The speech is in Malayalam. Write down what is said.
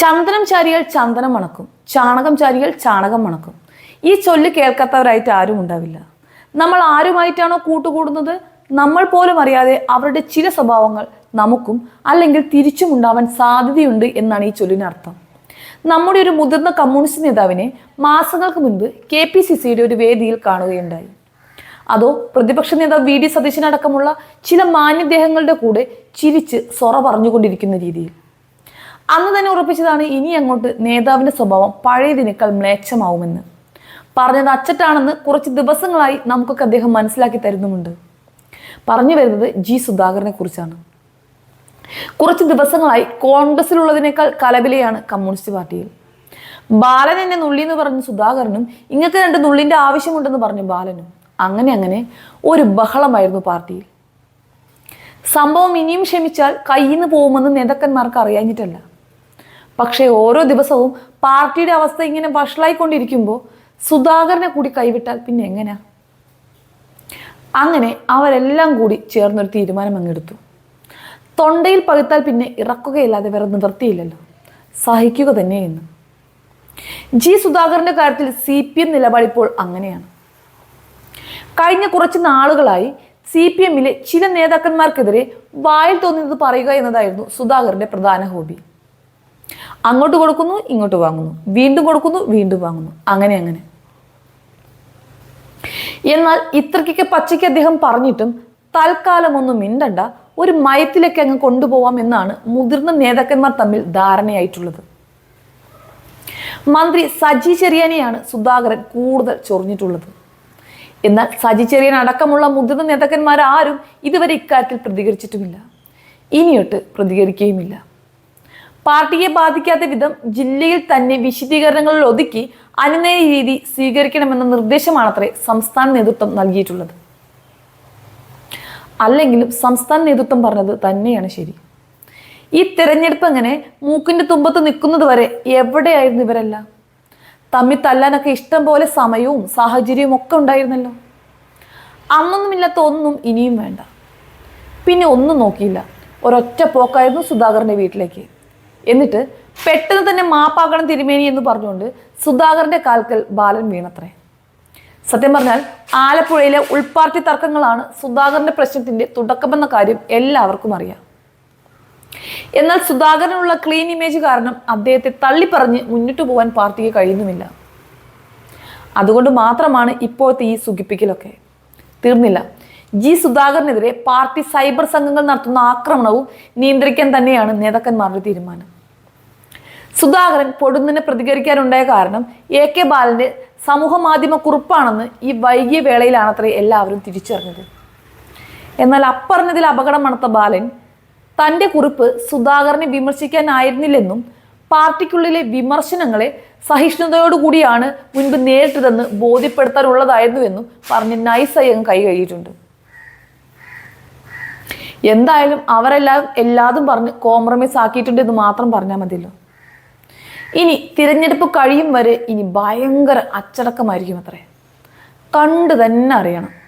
ചന്ദനം ചാരിയാൽ ചന്ദനം മണക്കും ചാണകം ചാരിയാൽ ചാണകം മണക്കും ഈ ചൊല്ല് കേൾക്കാത്തവരായിട്ട് ആരും ഉണ്ടാവില്ല. നമ്മൾ ആരുമായിട്ടാണോ കൂട്ടുകൂടുന്നത്? നമ്മൾ പോലും അറിയാതെ അവരുടെ ചില സ്വഭാവങ്ങൾ നമുക്കും അല്ലെങ്കിൽ തിരിച്ചും ഉണ്ടാവാൻ സാധ്യതയുണ്ട് എന്നാണ് ഈ ചൊല്ലിനർത്ഥം നമ്മുടെ ഒരു മുതിർന്ന കമ്മ്യൂണിസ്റ്റ് നേതാവിനെ മാസങ്ങൾക്ക് മുൻപ് കെ പി സി സിയുടെ ഒരു വേദിയിൽ കാണുകയുണ്ടായി. അതോ പ്രതിപക്ഷ നേതാവ് വി ഡി സതീശനടക്കമുള്ള ചില മാന്യദേഹങ്ങളുടെ കൂടെ ചിരിച്ച് സൊറ പറഞ്ഞുകൊണ്ടിരിക്കുന്ന രീതിയിൽ. അന്ന് തന്നെ ഉറപ്പിച്ചതാണ് ഇനി അങ്ങോട്ട് നേതാവിന്റെ സ്വഭാവം പഴയതിനേക്കാൾ മ്ലേച്ഛമാവുമെന്ന്. പറഞ്ഞത് അച്ചട്ടാണെന്ന് കുറച്ച് ദിവസങ്ങളായി നമുക്കൊക്കെ അദ്ദേഹം മനസ്സിലാക്കി തരുന്നുമുണ്ട്. പറഞ്ഞു വരുന്നത് ജി സുധാകരനെ കുറിച്ചാണ്. കുറച്ച് ദിവസങ്ങളായി കോൺഗ്രസിലുള്ളതിനേക്കാൾ കലവിലെയാണ് കമ്മ്യൂണിസ്റ്റ് പാർട്ടിയിൽ. ബാലൻ എന്നെ നുള്ളി എന്ന് പറഞ്ഞ സുധാകരനും ഇങ്ങക്ക് രണ്ട് നുള്ളിന്റെ ആവശ്യമുണ്ടെന്ന് പറഞ്ഞു ബാലനും. അങ്ങനെ അങ്ങനെ ഒരു ബഹളമായിരുന്നു പാർട്ടിയിൽ. സംഭവം ഇനിയും ക്ഷമിച്ചാൽ കയ്യിൽ നിന്ന് പോകുമെന്ന് നേതാക്കന്മാർക്ക് അറിയാഞ്ഞിട്ടല്ല. പക്ഷേ ഓരോ ദിവസവും പാർട്ടിയുടെ അവസ്ഥ ഇങ്ങനെ വഷളായിക്കൊണ്ടിരിക്കുമ്പോൾ സുധാകരനെ കൂടി കൈവിട്ടാൽ പിന്നെ എങ്ങനെയാ അങ്ങനെ അവരെല്ലാം കൂടി ചേർന്നൊരു തീരുമാനം അങ്ങെടുത്തു. തൊണ്ടയിൽ പകുത്താൽ പിന്നെ ഇറക്കുകയില്ലാതെ വേറെ നിവർത്തിയില്ലല്ലോ സഹിക്കുക തന്നെയെന്ന് ജി സുധാകരന്റെ കാര്യത്തിൽ സി പി എം നിലപാടിപ്പോൾ അങ്ങനെയാണ്. കഴിഞ്ഞ കുറച്ച് നാളുകളായി സി പി എമ്മിലെ ചില നേതാക്കന്മാർക്കെതിരെ വായിൽ തോന്നിയത് പറയുക എന്നതായിരുന്നു സുധാകരന്റെ പ്രധാന ഹോബി. അങ്ങോട്ട് കൊടുക്കുന്നു ഇങ്ങോട്ട് വാങ്ങുന്നു. വീണ്ടും കൊടുക്കുന്നു വീണ്ടും വാങ്ങുന്നു. അങ്ങനെ അങ്ങനെ. എന്നാൽ ഇത്രയ്ക്കൊക്കെ പച്ചയ്ക്ക് അദ്ദേഹം പറഞ്ഞിട്ടും തൽക്കാലം ഒന്നും മിണ്ടണ്ട ഒരു മയത്തിലേക്ക് അങ്ങ് കൊണ്ടുപോവാം എന്നാണ് മുതിർന്ന നേതാക്കന്മാർ തമ്മിൽ ധാരണയായിട്ടുള്ളത്. മന്ത്രി സജി ചെറിയാനെയാണ് സുധാകരൻ കൂടുതൽ ചൊറിഞ്ഞിട്ടുള്ളത്. എന്നാൽ സജി ചെറിയൻ അടക്കമുള്ള മുതിർന്ന നേതാക്കന്മാർ ആരും ഇതുവരെ ഇക്കാര്യത്തിൽ പ്രതികരിച്ചിട്ടുമില്ല. ഇനിയൊട്ട് പ്രതികരിക്കുകയുമില്ല. പാർട്ടിയെ ബാധിക്കാത്ത വിധം ജില്ലയിൽ തന്നെ വിശദീകരണങ്ങളിൽ ഒതുക്കി അനുനയ രീതി സ്വീകരിക്കണമെന്ന നിർദ്ദേശമാണത്രേ സംസ്ഥാന നേതൃത്വം നൽകിയിട്ടുള്ളത്. അല്ലെങ്കിലും സംസ്ഥാന നേതൃത്വം പറഞ്ഞത് തന്നെയാണ് ശരി. ഈ തിരഞ്ഞെടുപ്പ് അങ്ങനെ മൂക്കിന്റെ തുമ്പത്ത് നിൽക്കുന്നത് വരെ എവിടെയായിരുന്നു ഇവരെല്ലാം? തമ്മിൽ തല്ലാനൊക്കെ ഇഷ്ടം പോലെ സമയവും സാഹചര്യവും ഒക്കെ ഉണ്ടായിരുന്നല്ലോ. അന്നൊന്നുമില്ലാത്ത ഒന്നും ഇനിയും വേണ്ട. പിന്നെ ഒന്നും നോക്കിയില്ല. ഒരൊറ്റ പോക്കായിരുന്നു സുധാകരന്റെ വീട്ടിലേക്ക്. എന്നിട്ട് പെട്ടെന്ന് തന്നെ മാപ്പാക്കണം തിരുമേനി എന്ന് പറഞ്ഞുകൊണ്ട് സുധാകരന്റെ കാൽക്കൽ ബാലൻ വീണത്രേ. സത്യം പറഞ്ഞാൽ ആലപ്പുഴയിലെ ഉൾപാർട്ടി തർക്കങ്ങളാണ് സുധാകരന്റെ പ്രശ്നത്തിന്റെ തുടക്കമെന്ന കാര്യം എല്ലാവർക്കും അറിയാം. എന്നാൽ സുധാകരനുള്ള ക്ലീൻ ഇമേജ് കാരണം അദ്ദേഹത്തെ തള്ളിപ്പറഞ്ഞ് മുന്നിട്ട് പോകാൻ പാർട്ടിക്ക് കഴിയുന്നുമില്ല. അതുകൊണ്ട് മാത്രമാണ് ഇപ്പോഴത്തെ ഈ സുഖിപ്പിക്കലൊക്കെ. തീർന്നില്ല. ജി സുധാകരനെതിരെ പാർട്ടി സൈബർ സംഘങ്ങൾ നടത്തുന്ന ആക്രമണവും നിയന്ത്രിക്കാൻ തന്നെയാണ് നേതാക്കന്മാരുടെ തീരുമാനം. സുധാകരൻ പൊടുന്നിനെ പ്രതികരിക്കാനുണ്ടായ കാരണം എ കെ ബാലന്റെ സമൂഹ മാധ്യമ കുറിപ്പാണെന്ന് ഈ വൈകിയ വേളയിലാണത്രേ എല്ലാവരും തിരിച്ചറിഞ്ഞത്. എന്നാൽ അപ്പറഞ്ഞതിൽ അപകടം നടത്ത ബാലൻ തന്റെ കുറിപ്പ് സുധാകരനെ വിമർശിക്കാനായിരുന്നില്ലെന്നും പാർട്ടിക്കുള്ളിലെ വിമർശനങ്ങളെ സഹിഷ്ണുതയോടുകൂടിയാണ് മുൻപ് നേരിട്ടതെന്ന് ബോധ്യപ്പെടുത്താനുള്ളതായിരുന്നുവെന്നും പറഞ്ഞ് നൈസായി അങ്ങ് കൈ കഴിയിട്ടുണ്ട് എന്തായാലും അവരെല്ലാം എല്ലാതും പറഞ്ഞ് കോംപ്രമൈസ് ആക്കിയിട്ടുണ്ട് എന്ന് മാത്രം പറഞ്ഞാൽ മതിയല്ലോ. ഇനി തിരഞ്ഞെടുപ്പ് കഴിയും വരെ ഇനി ഭയങ്കര അച്ചടക്കമായിരിക്കും അത്രേ. കണ്ടു തന്നെ അറിയണം.